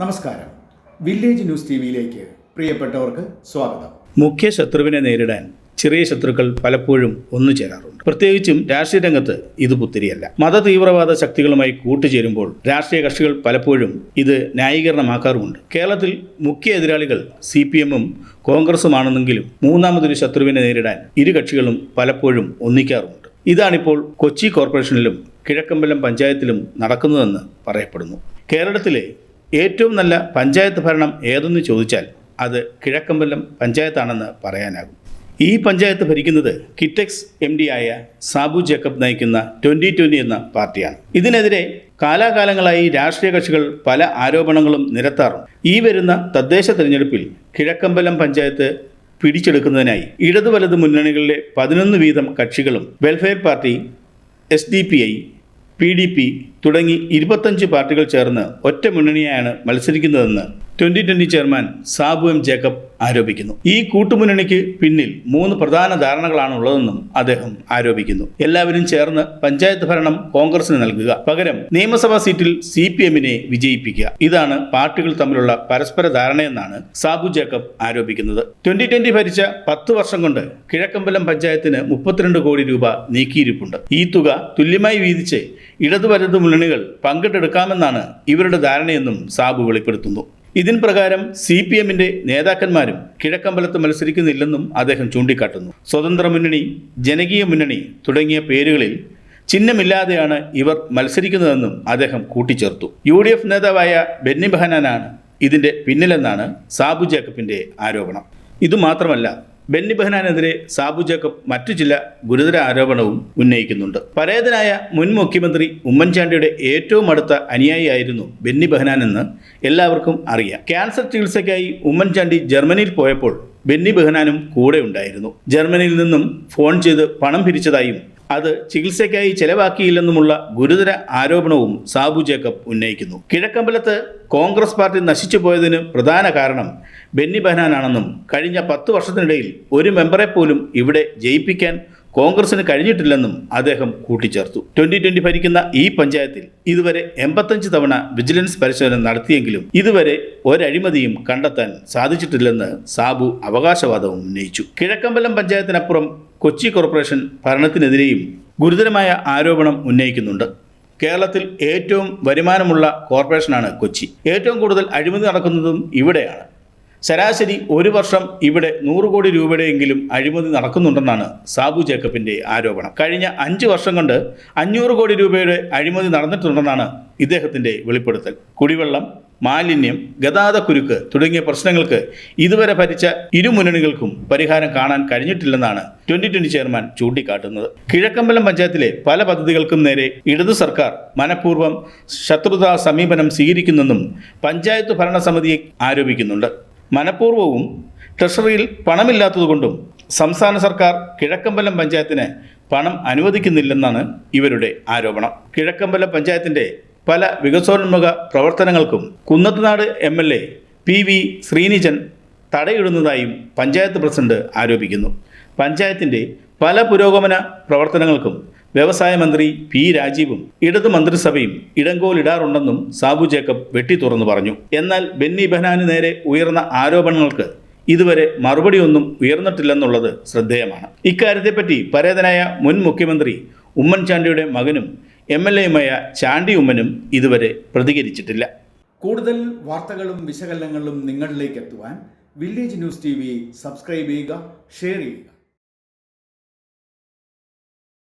നമസ്കാരം. Village news T വിയിലേക്ക് പ്രിയപ്പെട്ടവർക്ക് സ്വാഗതം. മുഖ്യ ശത്രുവിനെ നേരിടാൻ ചെറിയ ശത്രുക്കൾ പലപ്പോഴും ഒന്നു ചേരാറുണ്ട്. പ്രത്യേകിച്ചും രാഷ്ട്രീയ രംഗത്ത് ഇത് പുത്തിരിയല്ല. മത തീവ്രവാദ ശക്തികളുമായി കൂട്ടുചേരുമ്പോൾ രാഷ്ട്രീയ കക്ഷികൾ പലപ്പോഴും ഇത് ന്യായീകരണമാക്കാറുമുണ്ട്. കേരളത്തിൽ മുഖ്യ എതിരാളികൾ സി പി എമ്മും കോൺഗ്രസുമാണെന്നെങ്കിലും മൂന്നാമതൊരു ശത്രുവിനെ നേരിടാൻ ഇരു കക്ഷികളും പലപ്പോഴും ഒന്നിക്കാറുമുണ്ട്. ഇതാണിപ്പോൾ കൊച്ചി കോർപ്പറേഷനിലും കിഴക്കമ്പലം പഞ്ചായത്തിലും നടക്കുന്നതെന്ന് പറയപ്പെടുന്നു. കേരളത്തിലെ ഏറ്റവും നല്ല പഞ്ചായത്ത് ഭരണം ഏതെന്ന് ചോദിച്ചാൽ അത് കിഴക്കമ്പലം പഞ്ചായത്താണെന്ന് പറയാനാകും. ഈ പഞ്ചായത്ത് ഭരിക്കുന്നത് കിറ്റെക്സ് എം ഡി ആയ സാബു ജേക്കബ് നയിക്കുന്ന ട്വന്റി ട്വന്റി എന്ന പാർട്ടിയാണ്. ഇതിനെതിരെ കാലാകാലങ്ങളായി രാഷ്ട്രീയ കക്ഷികൾ പല ആരോപണങ്ങളും നിരത്താറുണ്ട് ഈ വരുന്ന തദ്ദേശ തെരഞ്ഞെടുപ്പിൽ കിഴക്കമ്പലം പഞ്ചായത്ത് പിടിച്ചെടുക്കുന്നതിനായി ഇടതു വലത് മുന്നണികളിലെ പതിനൊന്ന് വീതം കക്ഷികളും welfare party S D P I P D P തുടങ്ങി ഇരുപത്തഞ്ച് പാർട്ടികൾ ചേർന്ന് ഒറ്റ മുന്നണിയായാണ് മത്സരിക്കുന്നതെന്ന് twenty twenty chairman Sabu M Jacob ആരോപിക്കുന്നു. ഈ കൂട്ടുമുന്നണിക്ക് പിന്നിൽ മൂന്ന് പ്രധാന ധാരണകളാണ് ഉള്ളതെന്നും അദ്ദേഹം ആരോപിക്കുന്നു. എല്ലാവരും ചേർന്ന് പഞ്ചായത്ത് ഭരണം കോൺഗ്രസിന് നൽകുക. പകരം നിയമസഭാ സീറ്റിൽ സി പി എമ്മിനെ വിജയിപ്പിക്കുക. ഇതാണ് പാർട്ടികൾ തമ്മിലുള്ള പരസ്പര ധാരണയെന്നാണ് സാബു ജേക്കബ് ആരോപിക്കുന്നത്. ട്വന്റി ട്വന്റി ഭരിച്ച പത്ത് വർഷം കൊണ്ട് കിഴക്കമ്പലം പഞ്ചായത്തിന് മുപ്പത്തിരണ്ട് കോടി രൂപ നീക്കിയിരിപ്പുണ്ട്. ഈ തുക തുല്യമായി വീതിച്ച് ഇടതുവലതു മുന്നണികൾ പങ്കിട്ടെടുക്കാമെന്നാണ് ഇവരുടെ ധാരണയെന്നും സാബു വെളിപ്പെടുത്തുന്നു. ഇതിൻ പ്രകാരം സി പി എമ്മിന്റെ നേതാക്കന്മാരും കിഴക്കമ്പലത്ത് മത്സരിക്കുന്നില്ലെന്നും അദ്ദേഹം ചൂണ്ടിക്കാട്ടുന്നു. സ്വതന്ത്ര മുന്നണി ജനകീയ മുന്നണി തുടങ്ങിയ പേരുകളിൽ ചിഹ്നമില്ലാതെയാണ് ഇവർ മത്സരിക്കുന്നതെന്നും അദ്ദേഹം കൂട്ടിച്ചേർത്തു. യു ഡി എഫ് നേതാവായ ബെന്നി ബെഹനാനാണ് ഇതിന്റെ പിന്നിലെന്നാണ് സാബു ജേക്കബിന്റെ ആരോപണം. ഇതുമാത്രമല്ല ബെന്നി ബെഹനാനെതിരെ സാബു ജേക്കബ് മറ്റു ചില ഗുരുതര ആരോപണവും ഉന്നയിക്കുന്നുണ്ട്. പരേതനായ മുൻ മുഖ്യമന്ത്രി ഉമ്മൻചാണ്ടിയുടെ ഏറ്റവും അടുത്ത അനുയായിയായിരുന്നു ബെന്നി ബെഹനാൻ എന്ന് എല്ലാവർക്കും അറിയാം. ക്യാൻസർ ചികിത്സയ്ക്കായി ഉമ്മൻചാണ്ടി ജർമ്മനിയിൽ പോയപ്പോൾ ബെന്നി ബെഹനാനും കൂടെ ഉണ്ടായിരുന്നു. ജർമ്മനിയിൽ നിന്നും ഫോൺ ചെയ്ത് പണം പിരിച്ചതായും അത് ചികിത്സയ്ക്കായി ചെലവാക്കിയില്ലെന്നുമുള്ള ഗുരുതര ആരോപണവും സാബു ജേക്കബ് ഉന്നയിക്കുന്നു. കിഴക്കമ്പലത്ത് കോൺഗ്രസ് പാർട്ടി നശിച്ചു പോയതിന് പ്രധാന കാരണം ബെന്നി ബെഹനാനാണെന്നും കഴിഞ്ഞ പത്ത് വർഷത്തിനിടയിൽ ഒരു മെമ്പറെ പോലും ഇവിടെ ജയിപ്പിക്കാൻ കോൺഗ്രസിന് കഴിഞ്ഞിട്ടില്ലെന്നും അദ്ദേഹം കൂട്ടിച്ചേർത്തു. ട്വന്റി ട്വന്റി ഭരിക്കുന്ന ഈ പഞ്ചായത്തിൽ ഇതുവരെ എൺപത്തഞ്ച് തവണ വിജിലൻസ് പരിശോധന നടത്തിയെങ്കിലും ഇതുവരെ ഒരഴിമതിയും കണ്ടെത്താൻ സാധിച്ചിട്ടില്ലെന്ന് സാബു അവകാശവാദവും ഉന്നയിച്ചു. കിഴക്കമ്പലം പഞ്ചായത്തിനപ്പുറം കൊച്ചി കോർപ്പറേഷൻ ഭരണത്തിനെതിരെയും ഗുരുതരമായ ആരോപണം ഉന്നയിക്കുന്നുണ്ട്. കേരളത്തിൽ ഏറ്റവും വരുമാനമുള്ള കോർപ്പറേഷനാണ് കൊച്ചി. ഏറ്റവും കൂടുതൽ അഴിമതി നടക്കുന്നതും ഇവിടെയാണ്. ശരാശരി ഒരു വർഷം ഇവിടെ നൂറ് കോടി രൂപയുടെയെങ്കിലും അഴിമതി നടക്കുന്നുണ്ടെന്നാണ് സാബു ജേക്കബിന്റെ ആരോപണം. കഴിഞ്ഞ അഞ്ച് വർഷം കൊണ്ട് അഞ്ഞൂറ് കോടി രൂപയുടെ അഴിമതി നടന്നിട്ടുണ്ടെന്നാണ് ഇദ്ദേഹത്തിന്റെ വെളിപ്പെടുത്തൽ. കുടിവെള്ളം മാലിന്യം ഗതാഗതക്കുരുക്ക് തുടങ്ങിയ പ്രശ്നങ്ങൾക്ക് ഇതുവരെ ഭരിച്ച ഇരു മുന്നണികൾക്കും പരിഹാരം കാണാൻ കഴിഞ്ഞിട്ടില്ലെന്നാണ് ട്വന്റി ട്വന്റി ചെയർമാൻ ചൂണ്ടിക്കാട്ടുന്നത്. കിഴക്കമ്പലം പഞ്ചായത്തിലെ പല പദ്ധതികൾക്കും നേരെ ഇടതു സർക്കാർ മനഃപൂർവം ശത്രുതാ സമീപനം സ്വീകരിക്കുന്നെന്നും പഞ്ചായത്ത് ഭരണസമിതിയെ ആരോപിക്കുന്നുണ്ട്. മനഃപൂർവവും ട്രഷറിയിൽ പണമില്ലാത്തതുകൊണ്ടും സംസ്ഥാന സർക്കാർ കിഴക്കമ്പലം പഞ്ചായത്തിന് പണം അനുവദിക്കുന്നില്ലെന്നാണ് ഇവരുടെ ആരോപണം. കിഴക്കമ്പലം പഞ്ചായത്തിന്റെ പല വികസനോന്മുഖ പ്രവർത്തനങ്ങൾക്കും Kunnathunad M L A P V Srinijan തടയിടുന്നതായും panchayat president ആരോപിക്കുന്നു. പഞ്ചായത്തിന്റെ പല പുരോഗമന പ്രവർത്തനങ്ങൾക്കും വ്യവസായ മന്ത്രി പി രാജീവും ഇടതു മന്ത്രിസഭയും ഇടങ്കോലിടാറുണ്ടെന്നും സാബു ജേക്കബ് വെട്ടി തുറന്നു പറഞ്ഞു. എന്നാൽ ബെന്നി ബെഹനാന് നേരെ ഉയർന്ന ആരോപണങ്ങൾക്ക് ഇതുവരെ മറുപടിയൊന്നും ഉയർന്നിട്ടില്ലെന്നുള്ളത് ശ്രദ്ധേയമാണ്. ഇക്കാര്യത്തെപ്പറ്റി പരേതനായ മുൻ മുഖ്യമന്ത്രി ഉമ്മൻചാണ്ടിയുടെ മകനും എം എൽ എയുമായ ചാണ്ടി ഉമ്മനും ഇതുവരെ പ്രതികരിച്ചിട്ടില്ല. കൂടുതൽ വാർത്തകളും വിശകലനങ്ങളും നിങ്ങളിലേക്ക് എത്തുവാൻ വില്ലേജ് ന്യൂസ് ടി സബ്സ്ക്രൈബ് ചെയ്യുക ഷെയർ ചെയ്യുക.